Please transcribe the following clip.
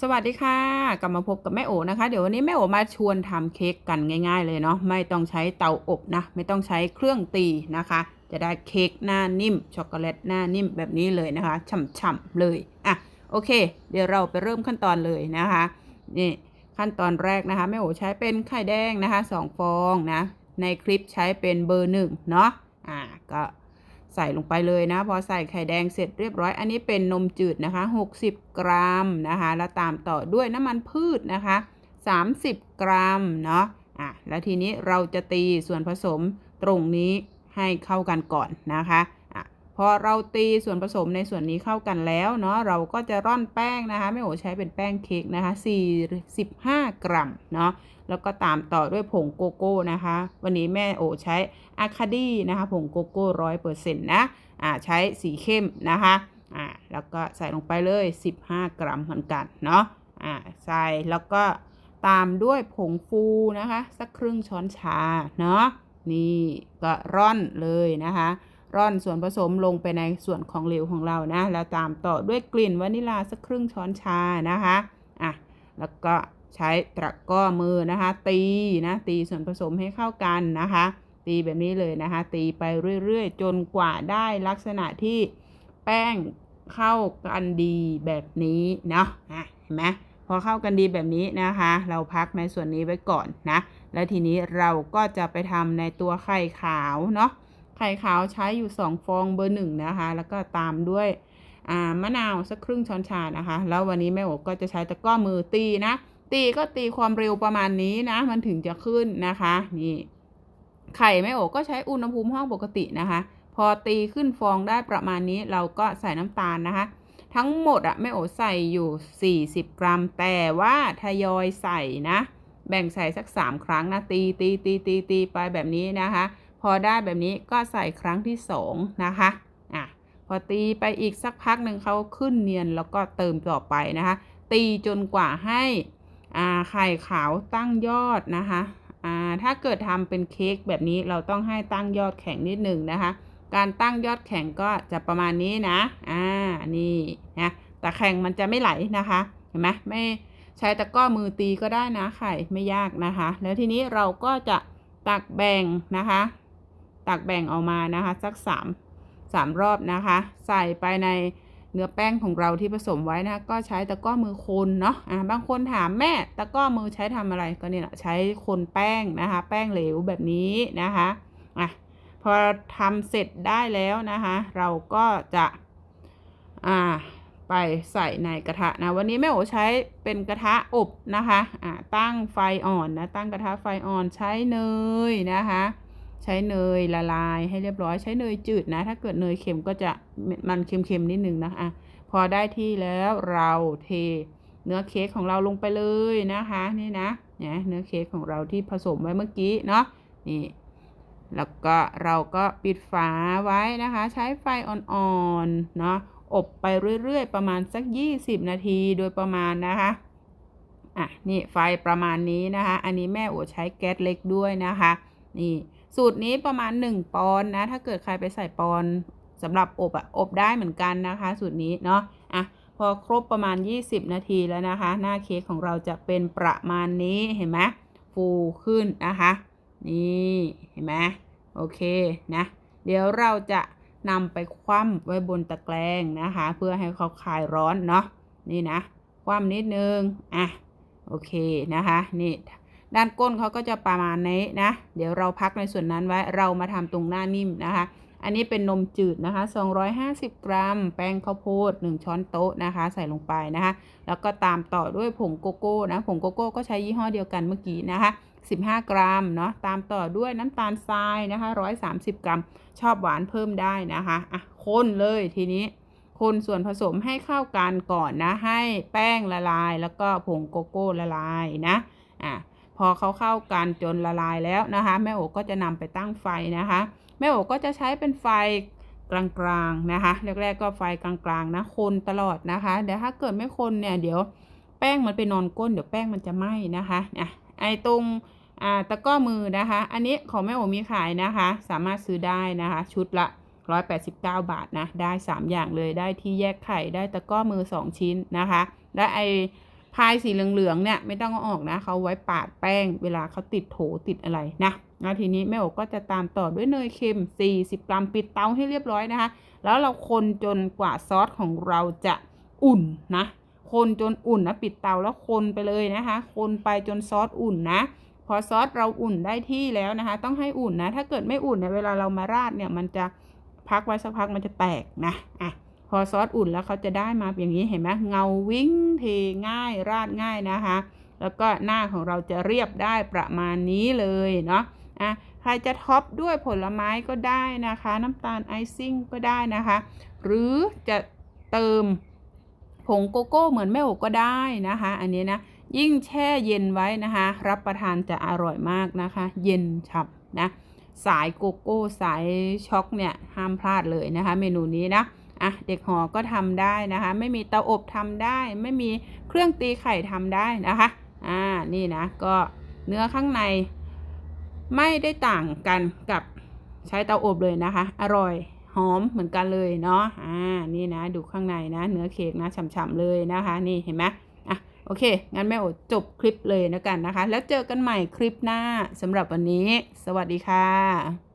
สวัสดีค่ะ กลับมาพบกับแม่โอนะคะ เดี๋ยววันนี้แม่โอมาชวนทำเค้กกันง่าย ๆ เลยเนาะไม่ต้องใช้เตาอบนะ ไม่ต้องใช้เครื่องตีนะคะ จะได้เค้กหน้านิ่มช็อกโกแลตหน้านิ่มแบบนี้เลยนะคะฉ่ำๆเลยอะโอเค เดี๋ยวเราไปเริ่มขั้นตอนเลยนะคะนี่ขั้นตอนแรกนะคะแม่โอใช้เป็นไข่แดงนะคะสองฟองนะในคลิปใช้เป็นเบอร์หนึ่งเนาะอ่าก็ ใส่ลงไปเลยนะ พอใส่ไข่แดงเสร็จเรียบร้อย อันนี้เป็นนมจืดนะคะ 60 กรัมนะคะ แล้วตามต่อด้วยน้ำมันพืชนะคะ 30 กรัมเนาะอะแล้วทีนี้เราจะตีส่วนผสมตรงนี้ให้เข้ากันก่อนนะคะอะ พอเราตีส่วนผสมในส่วนนี้เข้ากันแล้วเนาะเราก็จะร่อนแป้งนะคะไม่โอใช้เป็นแป้งเค้กนะคะ45 กรัมเนาะแล้วก็ตามต่อด้วยผงโกโก้นะคะ วันนี้แม่โอใช้อะคาดี้นะคะผงโกโก้ร้อยเปอร์เซ็นต์นะอ่าใช้สีเข้มนะคะอ่าแล้วก็ใส่ลงไปเลย 15 กรัมเหมือนกันเนาะอ่าใส่แล้วก็ตามด้วยผงฟูนะคะ สักครึ่งช้อนชาเนาะนี่ก็ร่อนเลยนะคะ ร่อนส่วนผสมลงไปในส่วนของเหลวของเรานะ แล้วตามต่อด้วยกลิ่นวานิลาสักครึ่งช้อนชานะคะอะแล้วก็ใช้ตะก้อมือนะคะ ตีนะตีส่วนผสมให้เข้ากันนะคะ ตีแบบนี้เลยนะคะ ตีไปเรื่อยๆ จนกว่าได้ลักษณะที่แป้งเข้ากันดีแบบนี้เนาะเห็นไหมพอเข้ากันดีแบบนี้นะคะ เราพักในส่วนนี้ไว้ก่อนนะ แล้วทีนี้เราก็จะไปทำในตัวไข่ขาวเนาะ ข่ขาวใช้อยู่ 2 ฟองเบอร์หนึ่งนะคะ แล้วก็ตามด้วยมะนาวสักครึ่งช้อนชานะคะ แล้ววันนี้แม่โอก็จะใช้ตะกร้อมือตีนะ ตีก็ตีความเร็วประมาณนี้นะ มันถึงจะขึ้นนะคะ นี่ ไข่แม่โอก็ใช้อุณหภูมิห้องปกตินะคะ พอตีขึ้นฟองได้ประมาณนี้เราก็ใส่น้ำตาลนะคะ ทั้งหมดอะแม่โอ๋ใส่อยู่ 40 กรัม แต่ว่าทยอยใส่นะ แบ่งใส่สัก 3 ครั้งนะ ตีตีตีตีตีไปแบบนี้นะคะ พอได้แบบนี้ก็ใส่ครั้งที่2นะคะอะพอตีไปอีกสักพักหนึ่งเขาขึ้นเนียนแล้วก็เติมต่อไปนะคะ ตีจนกว่าให้อ่าไข่ขาวตั้งยอดนะคะอ่าถ้าเกิดทำเป็นเค้กแบบนี้เราต้องให้ตั้งยอดแข็งนิดหนึ่งนะคะ การตั้งยอดแข็งก็จะประมาณนี้นะอ่านี่นะแต่แข็งมันจะไม่ไหลนะคะเห็นไหมไม่ใช้ตะก้อมือตีก็ได้นะไข่ไม่ยากนะคะ แล้วทีนี้เราก็จะตักแบ่งนะคะ ตักแบ่งออกมานะคะสักสามสามรอบนะคะ ใส่ไปในเนื้อแป้งของเราที่ผสมไว้นะก็ใช้ตะก้อมือคนเนาะอ่าบางคนถามแม่ตะก้อมือใช้ทำอะไรก็เนี่ยใช้คนแป้งนะคะ แป้งเหลวแบบนี้นะคะอะพอทำเสร็จได้แล้วนะคะ เราก็จะอ่าไปใส่ในกระทะนะวันนี้แม่โอใช้เป็นกระทะอบนะคะอ่าตั้งไฟอ่อนนะตั้งกระทะไฟอ่อนใช้เนยนะคะ ใช้เนยละลายให้เรียบร้อยใช้เนยจืดนะ ถ้าเกิดเนยเค็มก็จะมันเค็มๆนิดนึงนะอะพอได้ที่แล้วเราเทเนื้อเค้กของเราลงไปเลยนะคะนี่นะเนี่ยเนื้อเค้กของเราที่ผสมไว้เมื่อกี้เนาะนี่แล้วก็เราก็ปิดฝาไว้นะคะ ใช้ไฟอ่อนๆเนาะอบไปเรื่อยๆ ประมาณสัก 20 นาทีโดยประมาณนะคะอะนี่ไฟประมาณนี้นะคะ อันนี้แม่โอใช้แก๊สเล็กด้วยนะคะ นี่ สูตรนี้ประมาณ 1 ปอนนะ ถ้าเกิดใครไปใส่ปอนสำหรับอบอะอบได้เหมือนกันนะคะ สูตรนี้เนาะอะพอครบประมาณ 20 นาทีแล้วนะคะ หน้าเค้กของเราจะเป็นประมาณนี้เห็นไหมฟูขึ้นนะคะ นี่เห็นไหมโอเคนะ เดี๋ยวเราจะนำไปคว่ำไว้บนตะแกรงนะคะ เพื่อให้เขาคลายร้อนเนาะนี่นะคว่ำนิดนึงอะโอเคนะคะ นี่ ด้านก้นเขาก็จะประมาณนี้นะ เดี๋ยวเราพักในส่วนนั้นไว้ เรามาทำตรงหน้านิ่มนะคะ อันนี้เป็นนมจืดนะคะ 250 กรัม แป้งข้าวโพด 1 ช้อนโต๊ะนะคะ ใส่ลงไปนะคะ แล้วก็ตามต่อด้วยผงโกโก้นะ ผงโกโก้ก็ใช้ยี่ห้อเดียวกันเมื่อกี้นะคะ 15 กรัมเนาะ ตามต่อด้วยน้ำตาลทรายนะคะ 130 กรัม ชอบหวานเพิ่มได้นะคะ อะ คนเลยทีนี้คนส่วนผสมให้เข้ากันก่อนนะ ให้แป้งละลาย แล้วก็ผงโกโก้ละลายนะ อะ อเขาเข้ากันจนละลายแล้วนะคะ แม่โอก็จะนำไปตั้งไฟนะคะ แม่โอก็จะใช้เป็นไฟกลางๆนะคะแรกๆก็ไฟกลางๆนะคนตลอดนะคะเดี๋ยวถ้าเกิดไม่คนเนี่ยเดี๋ยวแป้งมันไปนอนก้นเดี๋ยวแป้งมันจะไหม้นะคะอะไอตรงอ่าตะก้อมือนะคะ อันนี้ของแม่โอมีขายนะคะ สามารถซื้อได้นะคะ ชุดละ 189 บาทนะได้ 3 อย่างเลยได้ที่แยกไข่ได้ตะก้อมือ 2 ชิ้นนะคะ และไอ พายสีเหลืองๆเนี่ยไม่ต้องเอาออกนะเขาไว้ปาดแป้งเวลาเขาติดโถติดอะไรนะแล้วทีนี้แม่โอก็จะตามต่อด้วยเนยเค็ม 40 กรัมปิดเตาให้เรียบร้อยนะคะ แล้วเราคนจนกว่าซอสของเราจะอุ่นนะ คนจนอุ่นนะปิดเตาแล้วคนไปเลยนะคะ คนไปจนซอสอุ่นนะ พอซอสเราอุ่นได้ที่แล้วนะคะ ต้องให้อุ่นนะ ถ้าเกิดไม่อุ่นเนี่ยเวลาเรามาราดเนี่ยมันจะพักไว้สักพักมันจะแตกนะอะ พอซอสอุ่นแล้วเขาจะได้มาอย่างนี้เห็นไหมเงาวิ่งเทง่ายราดง่ายนะคะ แล้วก็หน้าของเราจะเรียบได้ประมาณนี้เลยเนาะอะใครจะท็อปด้วยผลไม้ก็ได้นะคะ น้ำตาลไอซิ่งก็ได้นะคะ หรือจะเติมผงโกโก้เหมือนแม่โอก็ได้นะคะ อันนี้นะยิ่งแช่เย็นไว้นะคะ รับประทานจะอร่อยมากนะคะ เย็นฉ่ำนะ สายโกโก้สายช็อกเนี่ยห้ามพลาดเลยนะคะ เมนูนี้นะ อะเด็กหอก็ทำได้นะคะ ไม่มีเตาอบทำได้ ไม่มีเครื่องตีไข่ทำได้นะคะอ่านี่นะก็เนื้อข้างในไม่ได้ต่างกันกับใช้เตาอบเลยนะคะ อร่อยหอมเหมือนกันเลยเนาะอ่านี่นะดูข้างในนะ เนื้อเค้กนะฉ่ำๆเลยนะคะ นี่เห็นไหมอะโอเค งั้นแม่โอจบคลิปเลยนะกันนะคะ แล้วเจอกันใหม่คลิปหน้าสำหรับวันนี้ สวัสดีค่ะ